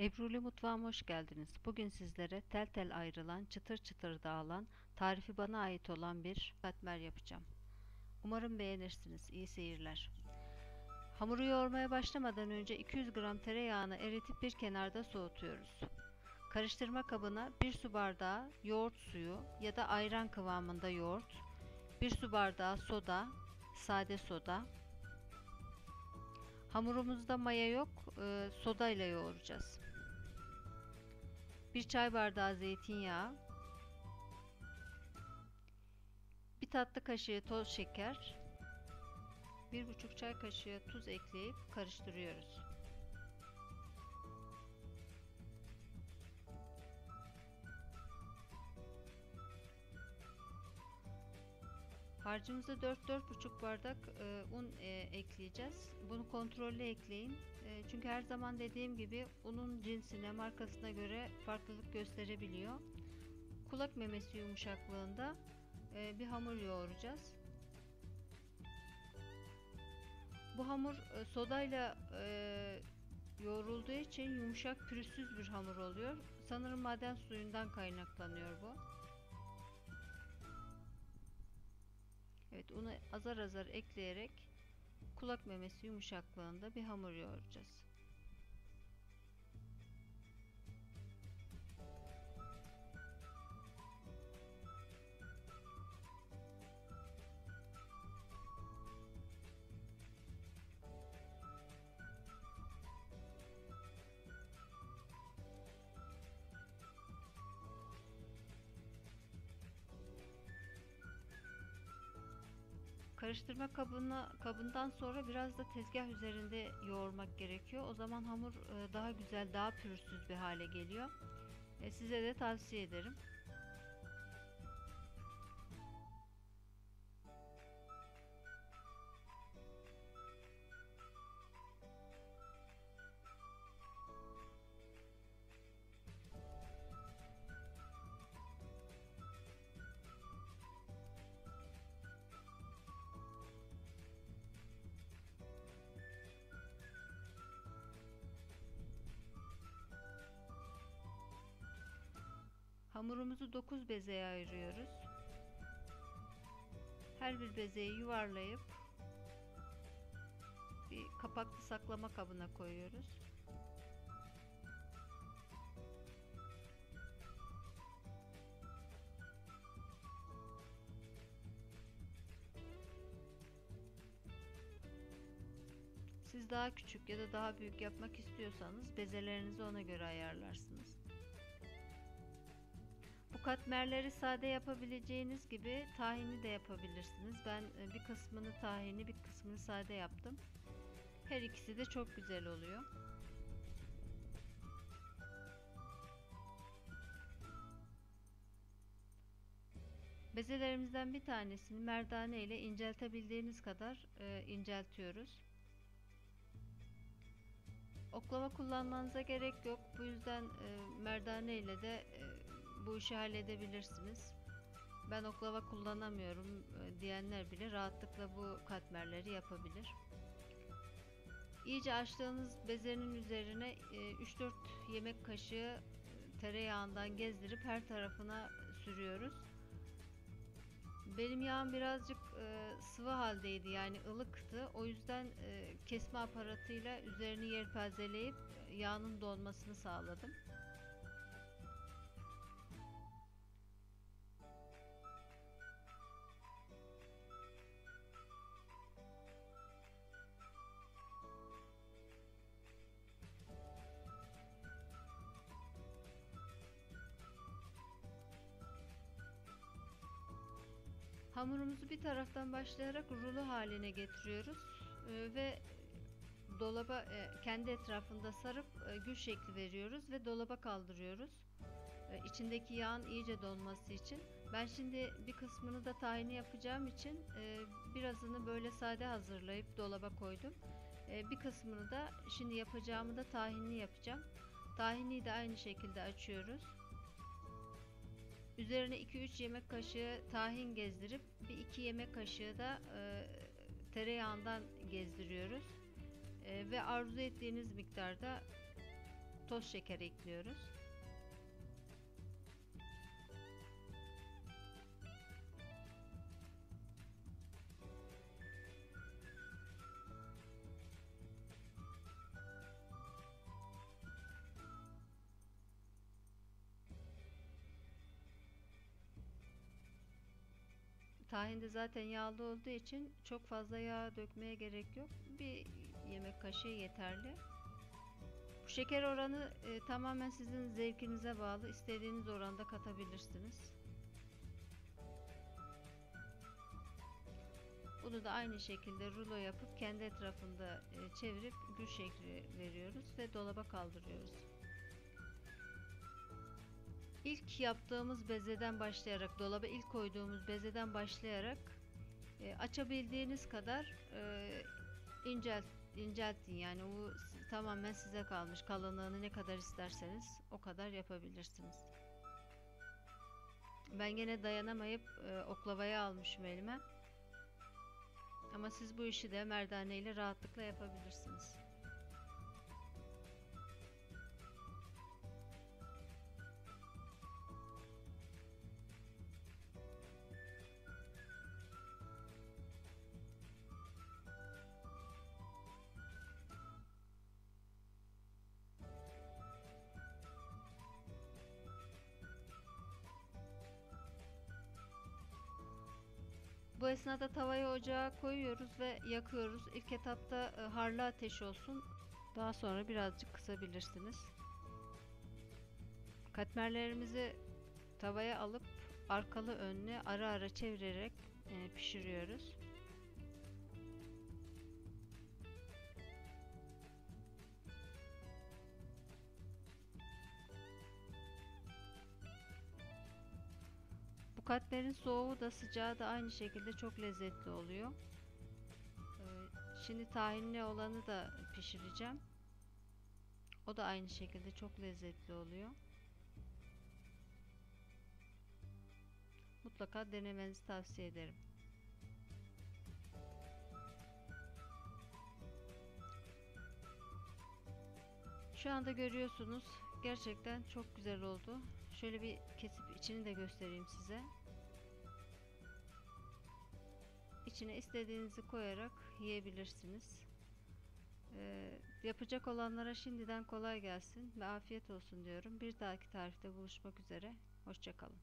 Ebruli Mutfağıma hoş geldiniz. Bugün sizlere tel tel ayrılan, çıtır çıtır dağılan, tarifi bana ait olan bir katmer yapacağım. Umarım beğenirsiniz. İyi seyirler. Hamuru yoğurmaya başlamadan önce 200 gram tereyağını eritip bir kenarda soğutuyoruz. Karıştırma kabına 1 su bardağı yoğurt suyu ya da ayran kıvamında yoğurt, 1 su bardağı soda, sade soda, Hamurumuzda maya yok, soda ile yoğuracağız. Bir çay bardağı zeytinyağı, bir tatlı kaşığı toz şeker, bir buçuk çay kaşığı tuz ekleyip karıştırıyoruz. Harcımıza 4-4,5 bardak e, un e, ekleyeceğiz. Bunu kontrollü ekleyin. E, çünkü her zaman dediğim gibi unun cinsine, markasına göre farklılık gösterebiliyor. Kulak memesi yumuşaklığında e, bir hamur yoğuracağız. Bu hamur e, sodayla e, yoğrulduğu için yumuşak pürüzsüz bir hamur oluyor. Sanırım maden suyundan kaynaklanıyor bu. Evet unu azar azar ekleyerek kulak memesi yumuşaklığında bir hamur yoğuracağız. Karıştırma kabına, kabından sonra biraz da tezgah üzerinde yoğurmak gerekiyor. O zaman hamur e, daha güzel, daha pürüzsüz bir hale geliyor. E, size de tavsiye ederim. Hamurumuzu 9 bezeye ayırıyoruz. Her bir bezeyi yuvarlayıp bir kapaklı saklama kabına koyuyoruz. Siz daha küçük ya da daha büyük yapmak istiyorsanız bezelerinizi ona göre ayarlarsınız. Bu katmerleri sade yapabileceğiniz gibi tahini de yapabilirsiniz. Ben e, bir kısmını tahini bir kısmını sade yaptım. Her ikisi de çok güzel oluyor. Bezelerimizden bir tanesini merdane ile inceltebildiğiniz kadar e, inceltiyoruz. Oklava kullanmanıza gerek yok. Bu yüzden e, merdane ile de e, bu işi halledebilirsiniz. Ben oklava kullanamıyorum e, diyenler bile rahatlıkla bu katmerleri yapabilir. İyice açtığınız bezenin üzerine 3-4 e, yemek kaşığı tereyağından gezdirip her tarafına sürüyoruz. Benim yağım birazcık e, sıvı haldeydi yani ılıktı. O yüzden e, kesme aparatıyla üzerini yelpazeleyip yağının donmasını sağladım. Hamurumuzu bir taraftan başlayarak rulo haline getiriyoruz ee, ve dolaba e, kendi etrafında sarıp e, gül şekli veriyoruz ve dolaba kaldırıyoruz. E, içindeki yağın iyice donması için. Ben şimdi bir kısmını da tahini yapacağım için birazını böyle sade hazırlayıp dolaba koydum. Bir kısmını da şimdi yapacağımı da tahinli yapacağım. Tahini de aynı şekilde açıyoruz. Üzerine 2-3 yemek kaşığı tahin gezdirip bir 2 yemek kaşığı da e, tereyağından gezdiriyoruz. E, ve arzu ettiğiniz miktarda toz şeker ekliyoruz. Tahin de zaten yağlı olduğu için çok fazla yağ dökmeye gerek yok. Bir yemek kaşığı yeterli. Bu şeker oranı e, tamamen sizin zevkinize bağlı. İstediğiniz oranda katabilirsiniz. Bunu da aynı şekilde rulo yapıp kendi etrafında e, çevirip gül şekli veriyoruz ve dolaba kaldırıyoruz. İlk yaptığımız bezeden başlayarak, dolaba ilk koyduğumuz bezeden başlayarak e, açabildiğiniz kadar e, incelt, inceltin. Yani bu tamamen size kalmış. Kalınlığını ne kadar isterseniz o kadar yapabilirsiniz. Ben gene dayanamayıp e, oklavaya almışım elime. Ama siz bu işi de merdane ile rahatlıkla yapabilirsiniz. Bu esnada tavayı ocağa koyuyoruz ve yakıyoruz. İlk etapta e, harlı ateş olsun. Daha sonra birazcık kısabilirsiniz. Katmerlerimizi tavaya alıp arkalı önlü ara ara çevirerek e, pişiriyoruz. Bu katmerin soğuğu da sıcağı da aynı şekilde çok lezzetli oluyor. Ee, Şimdi tahinli olanı da pişireceğim. O da aynı şekilde çok lezzetli oluyor. Mutlaka denemenizi tavsiye ederim. Şu anda görüyorsunuz gerçekten çok güzel oldu. Şöyle bir kesip içini de göstereyim size. İçine istediğinizi koyarak yiyebilirsiniz. Ee, yapacak olanlara şimdiden kolay gelsin ve afiyet olsun diyorum. Bir dahaki tarifte buluşmak üzere. Hoşçakalın.